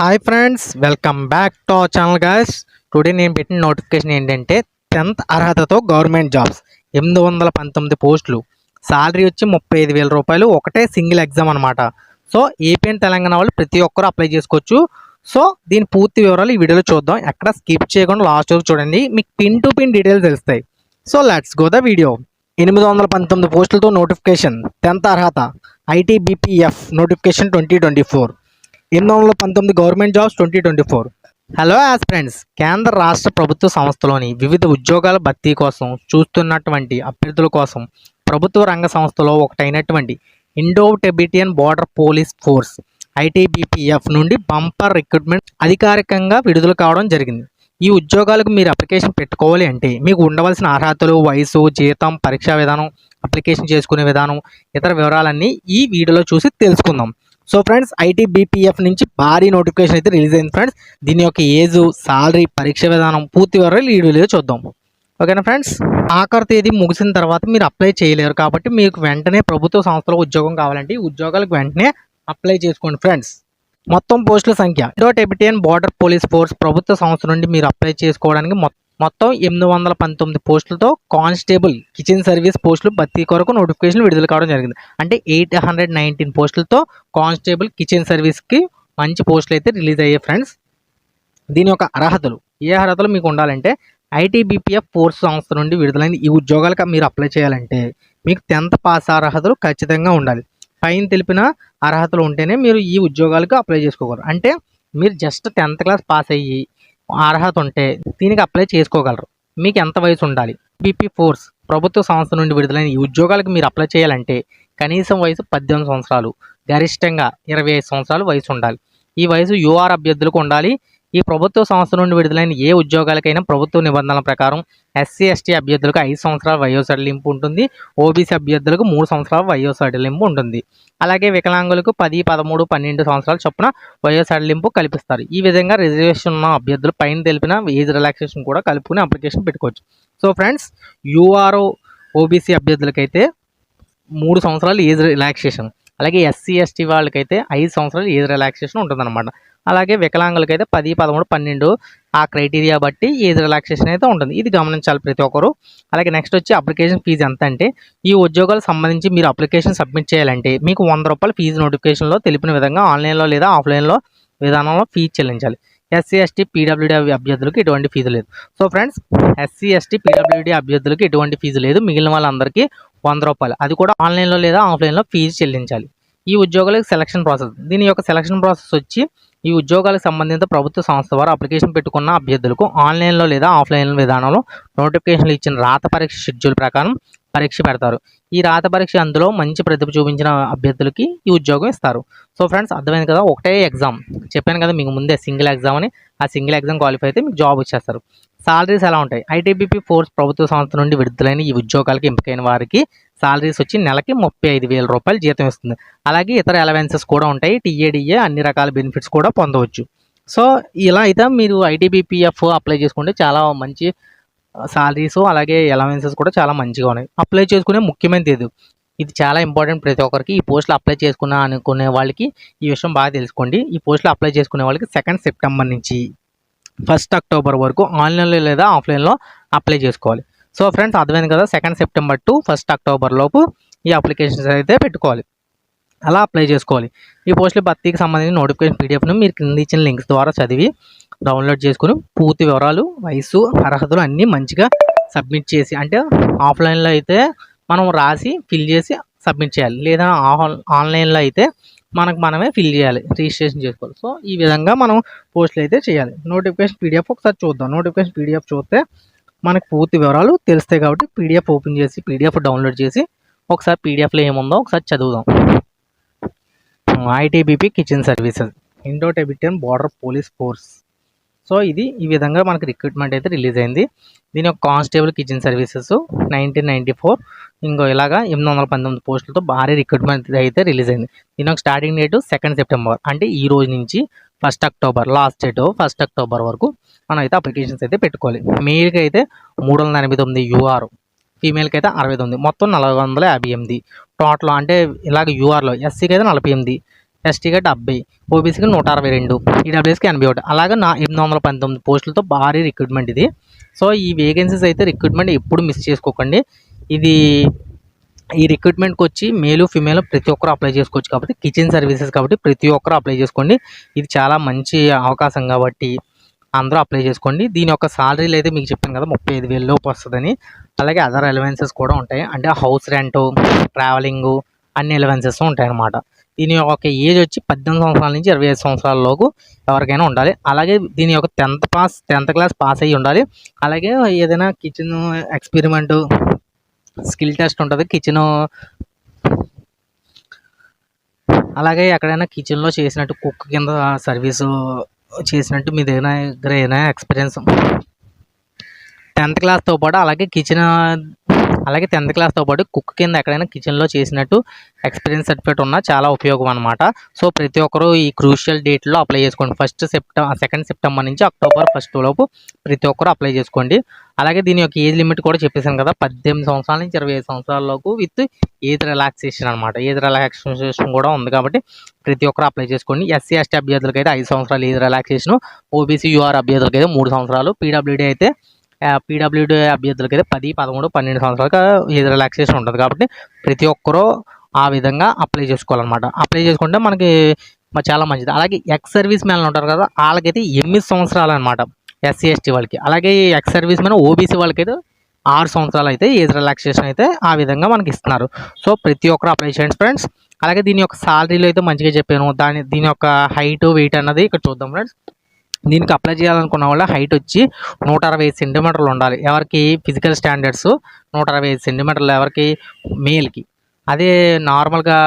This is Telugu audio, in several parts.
Hi friends welcome back to our channel guys today నేను పెట్టిన నోటిఫికేషన్ ఏంటంటే టెన్త్ అర్హతతో గవర్నమెంట్ జాబ్స్ ఎనిమిది వందల పంతొమ్మిది పోస్టులు. సాలరీ వచ్చి ముప్పై ఐదు వేల రూపాయలు. ఒకటే సింగిల్ ఎగ్జామ్ అనమాట సో ఏపీ తెలంగాణ వాళ్ళు ప్రతి ఒక్కరు అప్లై చేసుకోవచ్చు. సో దీని పూర్తి వివరాలు ఈ వీడియోలో చూద్దాం. ఎక్కడ స్కిప్ చేయకుండా లాస్ట్ వరకు చూడండి. మీకు పిన్ టు పిన్ డీటెయిల్స్ తెలుస్తాయి. So let's go the video ఎనిమిది వందల పంతొమ్మిది పోస్టులతో నోటిఫికేషన్ టెన్త్ అర్హత. ITBPF notification twenty twenty four ఎనిమిది వందల పంతొమ్మిది government jobs twenty twenty four. Hello as friends కేంద్ర రాష్ట్ర ప్రభుత్వ సంస్థలోని వివిధ ఉద్యోగాల భర్తీ కోసం చూస్తున్నటువంటి అభ్యర్థుల కోసం ప్రభుత్వ రంగ సంస్థలో ఒకటైనటువంటి Indo Tibetan border police force ITBPF నుండి బంపర్ రిక్రూట్మెంట్ అధికారికంగా విడుదల కావడం జరిగింది. ఈ ఉద్యోగాలకు మీరు అప్లికేషన్ పెట్టుకోవాలి అంటే మీకు ఉండవలసిన అర్హతలు వయసు జీతం పరీక్షా విధానం అప్లికేషన్ చేసుకునే విధానం ఇతర వివరాలన్నీ ఈ వీడియోలో చూసి తెలుసుకుందాం. సో ఫ్రెండ్స్ ఐటీబీపీఎఫ్ నుంచి భారీ నోటిఫికేషన్ అయితే రిలీజ్ అయింది ఫ్రెండ్స్. దీని యొక్క ఏజ్ సాలరీ పరీక్ష విధానం పూర్తి వివరాలు ఈ వీడియోలో చూద్దాం. ఓకేనా ఫ్రెండ్స్? ఆఖరి తేదీ ముగిసిన తర్వాత మీరు అప్లై చేయలేరు కాబట్టి మీకు వెంటనే ప్రభుత్వ సంస్థలో ఉద్యోగం కావాలంటే ఈ ఉద్యోగాలకు వెంటనే అప్లై చేసుకోండి ఫ్రెండ్స్. మొత్తం పోస్టుల సంఖ్య. Indo Tibetan border police force ప్రభుత్వ సంస్థ నుండి మీరు అప్లై చేసుకోవడానికి మొత్తం మొత్తం ఎనిమిది వందల పంతొమ్మిది పోస్టులతో కానిస్టేబుల్ కిచెన్ సర్వీస్ పోస్టులు భర్తీ కొరకు నోటిఫికేషన్ విడుదల కావడం జరిగింది. అంటే ఎయిట్ హండ్రెడ్ నైన్టీన్ పోస్టులతో కానిస్టేబుల్ కిచెన్ సర్వీస్కి మంచి పోస్టులు అయితే రిలీజ్ అయ్యాయి ఫ్రెండ్స్. దీని యొక్క అర్హతలు. ఏ అర్హతలు మీకు ఉండాలంటే ఐటీబీపీఎఫ్ ఫోర్స్ సంస్థ నుండి విడుదలైన ఈ ఉద్యోగాలకు మీరు అప్లై చేయాలంటే మీకు టెన్త్ పాస్ అర్హతలు ఖచ్చితంగా ఉండాలి. పైన తెలిపిన అర్హతలు ఉంటేనే మీరు ఈ ఉద్యోగాలకు అప్లై చేసుకోగలరు. అంటే మీరు జస్ట్ టెన్త్ క్లాస్ పాస్ అయ్యి అర్హత ఉంటే దీనికి అప్లై చేసుకోగలరు. మీకు ఎంత వయసు ఉండాలి? బీపీ ఫోర్స్ ప్రభుత్వ సంస్థ నుండి విడుదలైన ఈ ఉద్యోగాలకు మీరు అప్లై చేయాలంటే కనీసం వయసు పద్దెనిమిది సంవత్సరాలు గరిష్టంగా ఇరవై ఐదు సంవత్సరాలు వయసు ఉండాలి. ఈ వయసు యూఆర్ అభ్యర్థులకు ఉండాలి ఈ ప్రభుత్వ సంస్థ నుండి విడుదలైన ఏ ఉద్యోగాలకైనా ప్రభుత్వ నిబంధనల ప్రకారం ఎస్సీ ఎస్టీ అభ్యర్థులకు ఐదు సంవత్సరాల వయో సడలింపు ఉంటుంది. ఓబీసీ అభ్యర్థులకు మూడు సంవత్సరాల వయో సడలింపు ఉంటుంది. అలాగే వికలాంగులకు పది పదమూడు పన్నెండు సంవత్సరాల చొప్పున వయో సడలింపు కల్పిస్తారు. ఈ విధంగా రిజర్వేషన్ ఉన్న అభ్యర్థులు పైన తెలిపిన ఏజ్ రిలాక్సేషన్ కూడా కలుపుకుని అప్లికేషన్ పెట్టుకోవచ్చు. సో ఫ్రెండ్స్ యూఆర్ఓ ఓబీసీ అభ్యర్థులకైతే మూడు సంవత్సరాలు ఏజ్ రిలాక్సేషన్. అలాగే ఎస్సీ ఎస్టీ వాళ్ళకైతే ఐదు సంవత్సరాలు ఏజ్ రిలాక్సేషన్ ఉంటుందన్నమాట. అలాగే వికలాంగులకైతే పది పదమూడు పన్నెండు ఆ క్రైటీరియా బట్టి ఏజ్ రిలాక్సేషన్ అయితే ఉంటుంది. ఇది గమనించాలి ప్రతి ఒక్కరు. అలాగే నెక్స్ట్ వచ్చి అప్లికేషన్ ఫీజు ఎంత అంటే ఈ ఉద్యోగాలకు సంబంధించి మీరు అప్లికేషన్ సబ్మిట్ చేయాలంటే మీకు వంద రూపాయల ఫీజు నోటిఫికేషన్లో తెలిపిన విధంగా ఆన్లైన్లో లేదా ఆఫ్లైన్లో విధానంలో ఫీజు చెల్లించాలి. ఎస్సీ ఎస్టీ పీడబ్ల్యూడీ అభ్యర్థులకు ఎటువంటి ఫీజు లేదు. So friends SC ST PWD అభ్యర్థులకు ఎటువంటి ఫీజు లేదు. మిగిలిన వాళ్ళందరికీ వంద రూపాయలు. అది కూడా ఆన్లైన్లో లేదా ఆఫ్లైన్లో ఫీజు చెల్లించాలి. ఈ ఉద్యోగాలకు సెలక్షన్ ప్రాసెస్ దీని యొక్క సెలక్షన్ ప్రాసెస్ వచ్చి ఈ ఉద్యోగాలకు సంబంధిత ప్రభుత్వ సంస్థ వారు అప్లికేషన్ పెట్టుకున్న అభ్యర్థులకు ఆన్లైన్లో లేదా ఆఫ్లైన్ విధానంలో నోటిఫికేషన్లు ఇచ్చిన రాత పరీక్ష షెడ్యూల్ ప్రకారం పరీక్ష పెడతారు. ఈ రాత పరీక్ష అందులో మంచి ప్రతిభ చూపించిన అభ్యర్థులకి ఈ ఉద్యోగం ఇస్తారు. సో ఫ్రెండ్స్ అర్థమైంది కదా? ఒకటే ఎగ్జామ్ చెప్పాను కదా మీకు ముందే సింగిల్ ఎగ్జామ్ అని. ఆ సింగిల్ ఎగ్జామ్ క్వాలిఫై అయితే మీకు జాబ్ వచ్చేస్తారు. సాలరీస్ ఎలా ఉంటాయి? ఐటీబీపీ ఫోర్స్ ప్రభుత్వ సంస్థ నుండి విడుదలైన ఈ ఉద్యోగాలకు ఎంపికైన వారికి సాలరీస్ వచ్చి నెలకి ముప్పై ఐదు వేల రూపాయలు జీతం ఇస్తుంది. అలాగే ఇతర అలవెన్సెస్ కూడా ఉంటాయి. టీఏడిఏ అన్ని రకాల బెనిఫిట్స్ కూడా పొందవచ్చు. సో ఇలా అయితే మీరు ఐటీబీపీఎఫ్ అప్లై చేసుకుంటే చాలా మంచి సాలరీస్ అలాగే అలవెన్సెస్ కూడా చాలా మంచిగా ఉన్నాయి. అప్లై చేసుకునే ముఖ్యమైన తేదీ. ఇది చాలా ఇంపార్టెంట్ ప్రతి ఒక్కరికి. ఈ పోస్టులు అప్లై చేసుకున్నా అనుకునే వాళ్ళకి ఈ విషయం బాగా తెలుసుకోండి. ఈ పోస్టులు అప్లై చేసుకునే వాళ్ళకి సెకండ్ సెప్టెంబర్ నుంచి ఫస్ట్ అక్టోబర్ వరకు ఆన్లైన్లో లేదా ఆఫ్లైన్లో అప్లై చేసుకోవాలి. సో ఫ్రెండ్స్ అర్థమైంది కదా? Second September to first October లోపు ఈ అప్లికేషన్స్ అయితే పెట్టుకోవాలి. అలా అప్లై చేసుకోవాలి. ఈ పోస్టుల భర్తీకి సంబంధించిన నోటిఫికేషన్ పీడిఎఫ్ను మీరు కింద ఇచ్చిన లింక్స్ ద్వారా చదివి డౌన్లోడ్ చేసుకుని పూర్తి వివరాలు వయసు అర్హతలు అన్నీ మంచిగా సబ్మిట్ చేసి అంటే ఆఫ్లైన్లో అయితే మనం రాసి ఫిల్ చేసి సబ్మిట్ చేయాలి. లేదా ఆన్లైన్లో అయితే మనకు మనమే ఫిల్ చేయాలి రిజిస్ట్రేషన్ చేసుకోవాలి. సో ఈ విధంగా మనం పోస్టులు అయితే చేయాలి. నోటిఫికేషన్ పీడిఎఫ్ ఒకసారి చూద్దాం. నోటిఫికేషన్ పీడిఎఫ్ చూస్తే మనకు పూర్తి వివరాలు తెలుస్తాయి కాబట్టి పీడిఎఫ్ ఓపెన్ చేసి పీడిఎఫ్ డౌన్లోడ్ చేసి ఒకసారి పీడిఎఫ్లో ఏముందో ఒకసారి చదువుదాం. ITBP kitchen services. Indo Tibetan border police force. So ఇది ఈ విధంగా మనకి రిక్రూట్మెంట్ అయితే రిలీజ్ అయింది. దీని యొక్క constable kitchen services nineteen ninety four ఇంకో ఇలాగా ఎనిమిది వందల పంతొమ్మిది పోస్టులతో భారీ రిక్రూట్మెంట్ అయితే రిలీజ్ అయింది. దీని యొక్క స్టార్టింగ్ డేట్ సెకండ్ సెప్టెంబర్ అంటే ఈ రోజు నుంచి first October last date first October వరకు మనం అయితే అప్లికేషన్స్ అయితే పెట్టుకోవాలి. మేల్కి అయితే మూడు వందల ఎనభై తొమ్మిది యూఆర్ ఫీమేల్కి అయితే అరవై తొమ్మిది మొత్తం నలభై వందల యాభై ఎనిమిది. టోటల్ అంటే ఇలాగ యూఆర్లో ఎస్సీకి అయితే నలభై ఎనిమిది. ఎస్టీగా డెబ్బై ఓబీసీకి నూట అరవై రెండు ఈడబ్ల్యూఎస్కి ఎనభై ఒకటి. అలాగే నా ఎనిమిది వందల పంతొమ్మిది పోస్టులతో భారీ రిక్రూట్మెంట్ ఇది. సో ఈ వేకెన్సీస్ అయితే రిక్రూట్మెంట్ ఎప్పుడు మిస్ చేసుకోకండి. ఇది ఈ రిక్రూట్మెంట్కి వచ్చి మేలు ఫిమేల్ ప్రతి ఒక్కరు అప్లై చేసుకోవచ్చు కాబట్టి కిచెన్ సర్వీసెస్ కాబట్టి ప్రతి ఒక్కరు అప్లై చేసుకోండి. ఇది చాలా మంచి అవకాశం కాబట్టి అందరూ అప్లై చేసుకోండి. దీని యొక్క సాలరీలు అయితే మీకు చెప్పాను కదా ముప్పై ఐదు వేల లోపు వస్తుందని. అలాగే అదర్ ఎలవెన్సెస్ కూడా ఉంటాయి. అంటే హౌస్ రెంట్ ట్రావెలింగ్ అన్ని ఎలవెన్సెస్ ఉంటాయి అన్నమాట దీని యొక్క ఏజ్ వచ్చి పద్దెనిమిది సంవత్సరాల నుంచి ఇరవై ఐదు సంవత్సరాలలోపు ఎవరికైనా ఉండాలి. అలాగే దీని యొక్క tenth pass tenth class pass అయ్యి ఉండాలి. అలాగే ఏదైనా కిచెన్ ఎక్స్పెరిమెంట్ స్కిల్ టెస్ట్ ఉంటుంది. కిచెన్ అలాగే ఎక్కడైనా కిచెన్లో చేసినట్టు కుక్ కింద సర్వీసు చేసినట్టు మీ దగ్గర దగ్గర ఏదైనా ఎక్స్పీరియన్స్ టెన్త్ క్లాస్తో పాటు అలాగే కిచెన్ అలాగే టెన్త్ క్లాస్తో పాటు కుక్ కింద ఎక్కడైనా కిచెన్లో చేసినట్టు ఎక్స్పీరియన్స్ సర్టిఫికేట్ ఉన్నా చాలా ఉపయోగం అనమాట సో ప్రతి ఒక్కరూ ఈ క్రూషియల్ డేట్లో అప్లై చేసుకోండి. ఫస్ట్ సెప్టెంబర్ సెకండ్ సెప్టెంబర్ నుంచి అక్టోబర్ ఫస్ట్ లోపు ప్రతి ఒక్కరు అప్లై చేసుకోండి. అలాగే దీని యొక్క ఏజ్ లిమిట్ కూడా చెప్పేసాను కదా పద్దెనిమిది సంవత్సరాల నుంచి ఇరవై ఐదు సంవత్సరాలలోపు విత్ ఏజ్ రిలాక్సేషన్ అనమాట ఏజ్ రిలాక్సేషన్ కూడా ఉంది కాబట్టి ప్రతి ఒక్కరు అప్లై చేసుకోండి. ఎస్సీ ఎస్టీ అభ్యర్థులకి అయితే ఐదు సంవత్సరాలు ఏజ్ రిలాక్సేషన్ ఓబీసీ యూఆర్ అభ్యర్థులకి అయితే మూడు సంవత్సరాలు పీడబ్ల్యూడీ అయితే పీడబ్ల్యూడీ అభ్యర్థులకి అయితే పది పదమూడు పన్నెండు సంవత్సరాలకు ఏది రిలాక్సేషన్ ఉంటుంది కాబట్టి ప్రతి ఒక్కరూ ఆ విధంగా అప్లై చేసుకోవాలన్నమాట. అప్లై చేసుకుంటే మనకి చాలా మంచిది. అలాగే ఎక్స్ సర్వీస్ మ్యాన్ ఉంటారు కదా వాళ్ళకైతే ఎనిమిది సంవత్సరాలు అనమాట ఎస్సీ ఎస్టీ వాళ్ళకి. అలాగే ఎక్స్ సర్వీస్ మ్యాన్ ఓబీసీ వాళ్ళకైతే ఆరు సంవత్సరాలు అయితే ఏజ్ రిలాక్సేషన్ అయితే ఆ విధంగా మనకి ఇస్తున్నారు. సో ప్రతి ఒక్కరు అప్లై చేయండి ఫ్రెండ్స్ అలాగే దీని యొక్క సాలరీలు అయితే మంచిగా చెప్పాను. దాని దీని యొక్క హైట్ వెయిట్ అన్నది ఇక్కడ చూద్దాం ఫ్రెండ్స్ దీనికి అప్లై చేయాలనుకున్న వాళ్ళ హైట్ వచ్చి నూట అరవై ఐదు సెంటీమీటర్లు ఉండాలి. ఎవరికి ఫిజికల్ స్టాండర్డ్స్ నూట అరవై ఐదు సెంటీమీటర్లు ఎవరికి మేల్కి అదే నార్మల్గా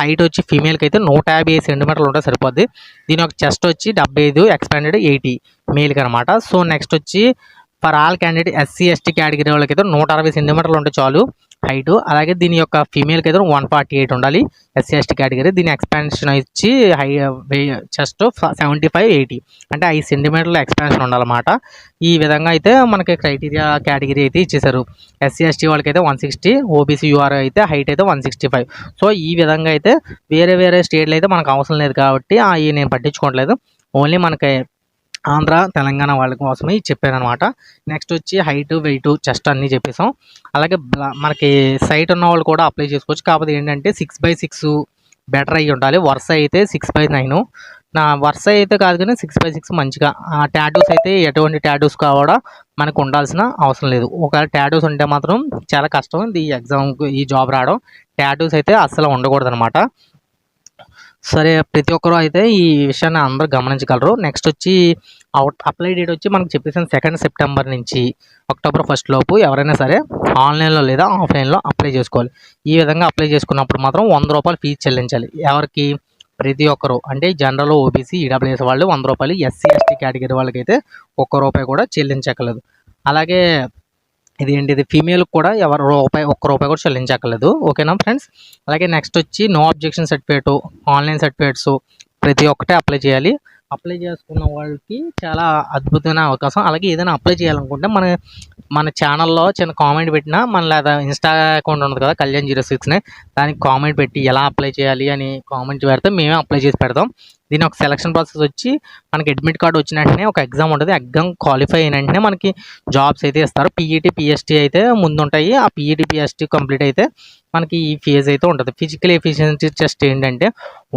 హైట్ వచ్చి ఫీమేల్కి అయితే నూట యాభై ఐదు సెంటీమీటర్లు ఉంటే సరిపోద్ది. దీని యొక్క చెస్ట్ వచ్చి డెబ్బై ఐదు ఎక్స్పాండెడ్ ఎయిటీ మేల్కి అనమాట సో నెక్స్ట్ వచ్చి for all candidate SC ST category వాళ్ళకి అయితే నూట అరవై సెంటీమీటర్లు ఉంటే చాలు. హైట్ అలాగే దీని యొక్క ఫీమేల్కి అయితే వన్ ఫార్టీ ఎయిట్ ఉండాలి ఎస్సీ ఎస్టీ కేటగిరీ దీని ఎక్స్పాన్షన్ ఇచ్చి high chest seventy five eighty అంటే ఐదు సెంటీమీటర్ల ఎక్స్పాన్షన్ ఉండాలన్నమాట. ఈ విధంగా అయితే మనకి క్రైటీరియా కేటగిరీ అయితే ఇచ్చేసారు ఎస్సీ ఎస్టీ వాళ్ళకి అయితే వన్ సిక్స్టీ ఓబీసీ యూఆర్ అయితే హైట్ అయితే వన్ సిక్స్టీ ఫైవ్ సో ఈ విధంగా అయితే వేరే వేరే స్టేట్లు అయితే మనకు అవసరం లేదు కాబట్టి అవి నేను పట్టించుకోవట్లేదు. ఓన్లీ మనకి ఆంధ్ర తెలంగాణ వాళ్ళ కోసమే చెప్పానమాట నెక్స్ట్ వచ్చి హైట్ వెయిట్ చెస్ట్ అన్నీ చెప్పేసాం అలాగే మనకి సైట్ ఉన్న వాళ్ళు కూడా అప్లై చేసుకోవచ్చు. కాకపోతే ఏంటంటే సిక్స్ బై సిక్స్ బెటర్ అయ్యి ఉండాలి. వరుస అయితే సిక్స్ బై నైన్ నా వరుస అయితే కాదు కానీ సిక్స్ బై సిక్స్ మంచిగా. ఆ టాటూస్ అయితే ఎటువంటి టాటూస్ కూడా మనకు ఉండాల్సిన అవసరం లేదు. ఒకవేళ టాటూస్ ఉంటే మాత్రం చాలా కష్టం. ఈ ఎగ్జామ్ ఈ జాబ్ రావడం. టాటూస్ అయితే అస్సలు ఉండకూడదు అనమాట సరే ప్రతి ఒక్కరూ అయితే ఈ విషయాన్ని అందరూ గమనించగలరు. నెక్స్ట్ వచ్చి అవుట్ అప్లై డేట్ వచ్చి మనకు చెప్పేసిన సెకండ్ సెప్టెంబర్ నుంచి అక్టోబర్ ఫస్ట్ లోపు ఎవరైనా సరే ఆన్లైన్లో లేదా ఆఫ్లైన్లో అప్లై చేసుకోవాలి. ఈ విధంగా అప్లై చేసుకున్నప్పుడు మాత్రం వంద రూపాయలు ఫీజు చెల్లించాలి. ఎవరికి? ప్రతి ఒక్కరు. అంటే జనరల్ ఓబీసీ ఈడబ్ల్యూఎస్ వాళ్ళు వంద రూపాయలు ఎస్సీ ఎస్టీ కేటగిరీ వాళ్ళకైతే ఒక్క రూపాయి కూడా చెల్లించగలదు అలాగే ఇది ఏంటి ఇది ఫీమేల్ కూడా ఎవరు రూపాయి ఒక్క రూపాయి కూడా చెల్లించక్కర్లేదు. ఓకేనా ఫ్రెండ్స్ అలాగే నెక్స్ట్ వచ్చి no objection certificate online certificates ప్రతి ఒక్కటే అప్లై చేయాలి. అప్లై చేసుకున్న వాళ్ళకి చాలా అద్భుతమైన అవకాశం. అలాగే ఏదైనా అప్లై చేయాలనుకుంటే మన మన ఛానల్లో చిన్న కామెంట్ పెట్టినా మన లేదా ఇన్స్టా అకౌంట్ ఉంది కదా కళ్యాణ్ జీరో సిక్స్ని దానికి కామెంట్ పెట్టి ఎలా అప్లై చేయాలి అని కామెంట్ పెడితే మేమే అప్లై చేసి పెడతాం. దీని ఒక సెలక్షన్ ప్రాసెస్ వచ్చి మనకి అడ్మిట్ కార్డు వచ్చిన వెంటనే ఒక ఎగ్జామ్ ఉంటుంది. ఎగ్జామ్ క్వాలిఫై అయిన వెంటనే మనకి జాబ్స్ అయితే ఇస్తారు. పీఈటీ పిఎస్టీ అయితే ముందు ఉంటాయి ఆ పీఈటీ పిఎస్టీ కంప్లీట్ అయితే మనకి ఈ ఫీజ్ అయితే ఉంటుంది. ఫిజికల్ ఎఫిషియన్సీ టెస్ట్ ఏంటంటే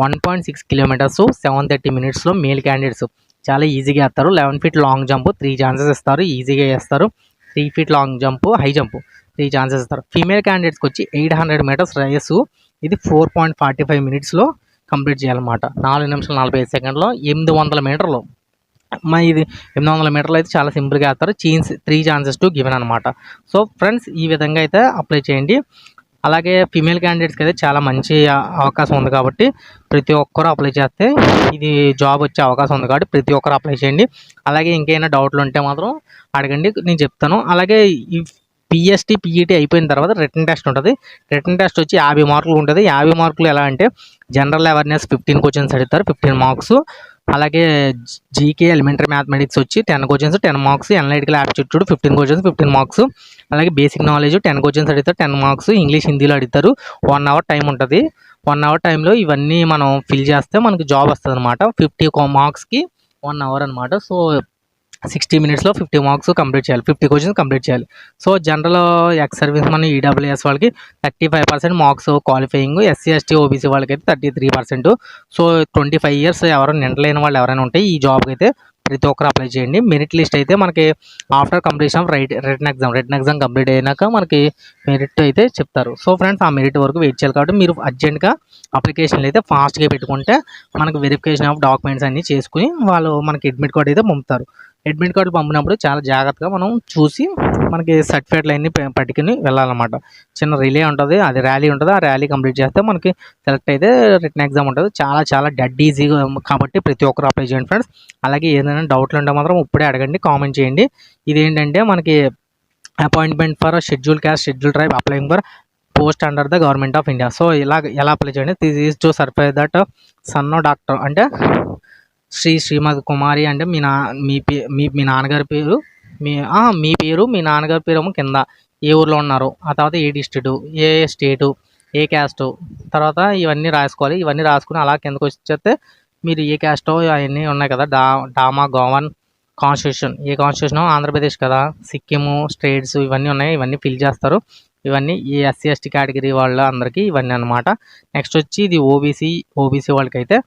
one point six kilometers seven thirty మినిట్స్లో మేల్ క్యాండిడేట్స్ చాలా ఈజీగా వేస్తారు. Eleven feet long jump three chances ఇస్తారు. ఈజీగా వేస్తారు. Three feet long jump high jump three chances ఇస్తారు. ఫీమేల్ క్యాండిడేట్స్కి వచ్చి ఎయిట్ హండ్రెడ్ మీటర్స్ రేసు ఇది ఫోర్ పాయింట్ ఫార్టీ ఫైవ్ మినిట్స్లో కంప్లీట్ చేయాలన్నమాట. నాలుగు నిమిషాలు నలభై ఐదు సెకండ్లో ఎనిమిది వందల మీటర్లు. మా ఇది ఎనిమిది వందల మీటర్లు అయితే చాలా సింపుల్గా వేస్తారు చీన్స్ త్రీ ఛాన్సెస్ టు గివెన్ అనమాట సో ఫ్రెండ్స్ ఈ విధంగా అయితే అప్లై చేయండి. అలాగే ఫీమేల్ క్యాండిడేట్స్కి అయితే చాలా మంచి అవకాశం ఉంది కాబట్టి ప్రతి ఒక్కరు అప్లై చేస్తే ఇది జాబ్ వచ్చే అవకాశం ఉంది కాబట్టి ప్రతి ఒక్కరు అప్లై చేయండి. అలాగే ఇంకేమైనా డౌట్లు ఉంటే మాత్రం అడగండి. నేను చెప్తాను. అలాగే పిఎస్టీ పీఈటీ అయిపోయిన తర్వాత రిటర్న్ టెస్ట్ ఉంటుంది. రిటర్న్ టెస్ట్ వచ్చి యాభై మార్కులు ఉంటుంది. యాభై మార్కులు ఎలా అంటే జనరల్ అవేర్నెస్ ఫిఫ్టీన్ క్వశ్చన్స్ అడుగుతారు ఫిఫ్టీన్ మార్క్స్ అలాగే జీకే ఎలిమెంటరీ మ్యాథమెటిక్స్ వచ్చి ten questions ten marks analytical aptitude fifteen questions fifteen marks అలాగే బేసిక్ నాలెడ్జ్ టెన్ క్వశ్చన్స్ అడుగుతారు టెన్ మార్క్స్ ఇంగ్లీష్ హిందీలో అడుగుతారు. వన్ అవర్ టైం ఉంటుంది. వన్ అవర్ టైంలో ఇవన్నీ మనం ఫిల్ చేస్తే మనకి జాబ్ వస్తుంది అనమాట ఫిఫ్టీ మార్క్స్కి వన్ అవర్ అనమాట సో సిక్స్టీ మినిట్స్లో ఫిఫ్టీ మార్క్స్ కంప్లీట్ చేయాలి. ఫిఫ్టీ క్వశ్చన్స్ కంప్లీట్ చేయాలి. సో జనరల్ ఎక్స్ సర్వీస్ మన ఈడబ్ల్యూఎస్ వాళ్ళకి thirty five percent marks qualifying SC ST OBC వాళ్ళకి అయితే thirty three percent so twenty five years ఎవరైనా నిండలేని వాళ్ళు ఎవరైనా ఉంటే ఈ జాబ్కి అయితే ప్రతి ఒక్కరు అప్లై చేయండి. మెరిట్ లిస్ట్ అయితే మనకి after completion of write written exam written exam complete అయినాక మనకి మెరిట్ అయితే చెప్తారు. సో ఫ్రెండ్స్ ఆ మెరిట్ వరకు వెయిట్ చేయాలి కాబట్టి మీరు అర్జెంట్గా అప్లికేషన్లు అయితే ఫాస్ట్గా పెట్టుకుంటే మనకు వెరిఫికేషన్ ఆఫ్ డాక్యుమెంట్స్ అన్నీ చేసుకుని వాళ్ళు మనకి అడ్మిట్ కార్డ్ అయితే పంపుతారు. అడ్మిట్ కార్డు పంపినప్పుడు చాలా జాగ్రత్తగా మనం చూసి మనకి సర్టిఫికేట్లు అన్నీ పట్టుకుని వెళ్ళాలన్నమాట. చిన్న రిలే ఉంటుంది అది ర్యాలీ ఉంటుంది ఆ ర్యాలీ కంప్లీట్ చేస్తే మనకి సెలెక్ట్ అయితే రిటర్న్ ఎగ్జామ్ ఉంటుంది. చాలా చాలా డెడ్ ఈజీగా కాబట్టి ప్రతి ఒక్కరు అప్లై చేయండి ఫ్రెండ్స్ అలాగే ఏదైనా డౌట్లు ఉంటే మాత్రం ఇప్పుడే అడగండి కామెంట్ చేయండి. ఇదేంటంటే మనకి appointment for schedule caste schedule tribe applying for post under the government of India so ఇలా ఎలా అప్లై చేయండి? This is to certify that son doctor అంటే శ్రీ శ్రీమతి కుమారి అంటే మీ నా మీ పే మీ మీ నాన్నగారి పేరు మీ మీ పేరు మీ నాన్నగారి పేరు ఏమో కింద ఏ ఊర్లో ఉన్నారు? ఆ తర్వాత ఏ డిస్ట్రిక్టు ఏ స్టేటు ఏ క్యాస్టు తర్వాత ఇవన్నీ రాసుకోవాలి. ఇవన్నీ రాసుకుని అలా కిందకు వచ్చేస్తే మీరు ఏ క్యాస్టో అవన్నీ ఉన్నాయి కదా. డా డామా గోవన్ కాన్స్టిట్యూషన్. ఏ కాన్స్టిట్యూషన్? ఆంధ్రప్రదేశ్ కదా. సిక్కిము స్టేట్స్ ఇవన్నీ ఉన్నాయి. ఇవన్నీ ఫిల్ చేస్తారు. ఇవన్నీ ఈ ఎస్సీ ఎస్టీ కేటగిరీ వాళ్ళ అందరికీ ఇవన్నీ అనమాట నెక్స్ట్ వచ్చి ఇది ఓబీసీ ఓబీసీ వాళ్ళకైతే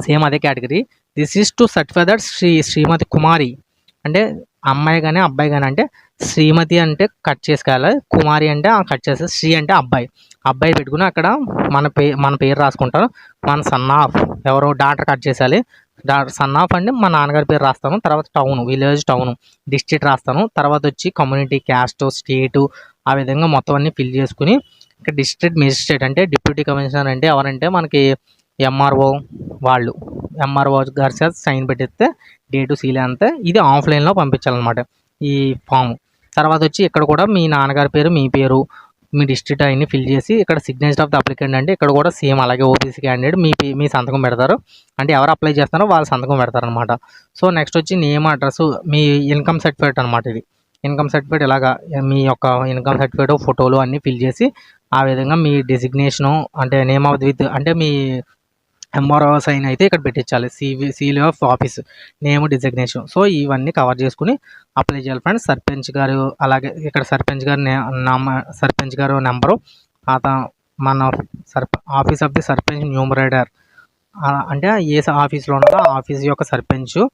సేమ్ అదే category. This is to certify that Shri Shrimati Kumari. అంటే అమ్మాయి కానీ అబ్బాయి కానీ అంటే శ్రీమతి అంటే కట్ చేసుకోవాలి. కుమారి అంటే ఆ కట్ చేస్తే శ్రీ అంటే అబ్బాయి. అబ్బాయి పెట్టుకుని అక్కడ మన పే మన పేరు రాసుకుంటారు. మన సన్ ఆఫ్ ఎవరో డాక్టర్ కట్ చేసేయాలి. డాక్టర్ సన్ ఆఫ్ అంటే మా నాన్నగారి పేరు రాస్తాను. తర్వాత టౌన్ విలేజ్ టౌన్ డిస్ట్రిక్ట్ రాస్తాను. తర్వాత వచ్చి కమ్యూనిటీ క్యాస్ట్ స్టేటు ఆ విధంగా మొత్తం అన్ని ఫిల్ చేసుకుని ఇక్కడ డిస్ట్రిక్ట్ మెజిస్ట్రేట్ అంటే డిప్యూటీ కమిషనర్ అంటే ఎవరంటే మనకి ఎంఆర్ఓ వాళ్ళు. ఎంఆర్ఓ గారి చేత సైన్ పెట్టిస్తే డే టు సీలే అంతే. ఇది ఆఫ్లైన్లో పంపించాలన్నమాట ఈ ఫామ్. తర్వాత వచ్చి ఇక్కడ కూడా మీ నాన్నగారి పేరు మీ పేరు మీ డిస్ట్రిక్ట్ అవన్నీ ఫిల్ చేసి ఇక్కడ సిగ్నేచర్ ఆఫ్ ద అప్లికెంట్ అంటే ఇక్కడ కూడా సేమ్ అలాగే ఓబీసీ క్యాండిడేట్ మీ పే- మీ సంతకం పెడతారు. అంటే ఎవరు అప్లై చేస్తారో వాళ్ళ సంతకం పెడతారు అనమాట సో నెక్స్ట్ వచ్చి నేమ్ అడ్రస్ మీ ఇన్కమ్ సర్టిఫికేట్ అనమాట ఇది. ఇన్కమ్ సర్టిఫికేట్ ఇలాగా మీ యొక్క ఇన్కమ్ సర్టిఫికేట్ ఫోటోలు అన్నీ ఫిల్ చేసి ఆ విధంగా మీ డెసిగ్నేషను అంటే నేమ్ ఆఫ్ విత్ అంటే మీ ఎంఆర్ఓ సైన్ అయితే ఇక్కడ పెట్టించాలి. CV seal of office name designation so ఇవన్నీ కవర్ చేసుకుని అప్లై చేయాలి ఫ్రెండ్స్ సర్పంచ్ గారు అలాగే ఇక్కడ సర్పంచ్ గారు నే- సర్పంచ్ గారు నెంబరు అత మన సర్ప office of the sarpanch enumerator అంటే ఏ ఆఫీస్లో ఉన్నదో ఆ ఆఫీస్ యొక్క సర్పంచ్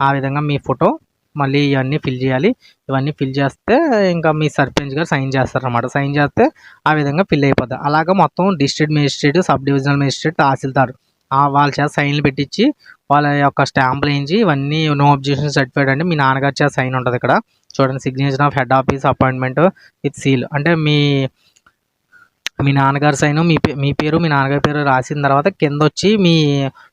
ఆ విధంగా మీ ఫోటో మళ్ళీ ఇవన్నీ ఫిల్ చేయాలి. ఇవన్నీ ఫిల్ చేస్తే ఇంకా మీ సర్పంచ్ గారు సైన్ చేస్తారన్నమాట. సైన్ చేస్తే ఆ విధంగా ఫిల్ అయిపోద్ది. అలాగే మొత్తం district magistrate sub divisional magistrate tehsildar వాళ్ళ చేత సైన్లు పెట్టించి వాళ్ళ యొక్క స్టాంపులు వేయించి ఇవన్నీ నో అబ్జెక్షన్ సర్టిఫికేట్ అంటే మీ నాన్నగారి చేత సైన్ ఉంటుంది ఇక్కడ. చూడండి signature of head office appointment with seal అంటే మీ మీ నాన్నగారు సైన్ మీ మీ పేరు మీ నాన్నగారి పేరు రాసిన తర్వాత కింద వచ్చి మీ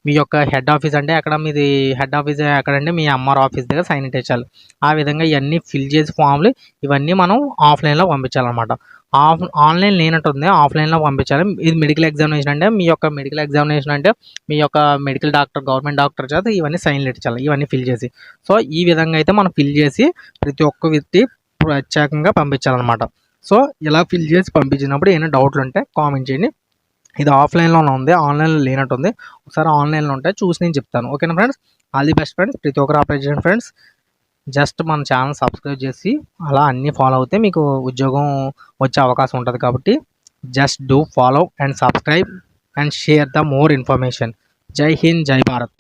మీ యొక్క హెడ్ ఆఫీస్ అంటే అక్కడ మీది హెడ్ ఆఫీస్ ఎక్కడంటే మీ అమ్మఆర్ ఆఫీస్ దగ్గర సైన్ ఇచ్చాలి ఆ విధంగా ఇవన్నీ ఫిల్ చేసి ఫామ్లు ఇవన్నీ మనం ఆఫ్లైన్లో పంపించాలన్నమాట. ఆఫ్ ఆన్లైన్ లేనట్టుంది. ఆఫ్లైన్లో పంపించాలి. ఇది మెడికల్ ఎగ్జామినేషన్ అంటే మీ యొక్క మెడికల్ ఎగ్జామినేషన్ అంటే మీ యొక్క మెడికల్ డాక్టర్ గవర్నమెంట్ డాక్టర్ చేత ఇవన్నీ సైన్లు ఇచ్చాలి ఇవన్నీ ఫిల్ చేసి. సో ఈ విధంగా అయితే మనం ఫిల్ చేసి ప్రతి ఒక్క వ్యక్తి ప్రత్యేకంగా పంపించాలన్నమాట. సో ఇలా ఫిల్ చేసి పంపించినప్పుడు ఏమైనా డౌట్లు ఉంటే కామెంట్ చేయండి. ఇది ఆఫ్లైన్లోనే ఉంది ఆన్లైన్లో లేనట్టుంది ఒకసారి ఆన్లైన్లో ఉంటే చూసి నేను చెప్తాను. ఓకేనా friends all the best friends ప్రతి ఒక్కరు అప్లై చేయండి ఫ్రెండ్స్ జస్ట్ మన ఛానల్ సబ్స్క్రైబ్ చేసి అలా అన్నీ ఫాలో అవుతే మీకు ఉద్యోగం వచ్చే అవకాశం ఉంటుంది కాబట్టి just do follow and subscribe and share the more information Jai Hind Jai Bharat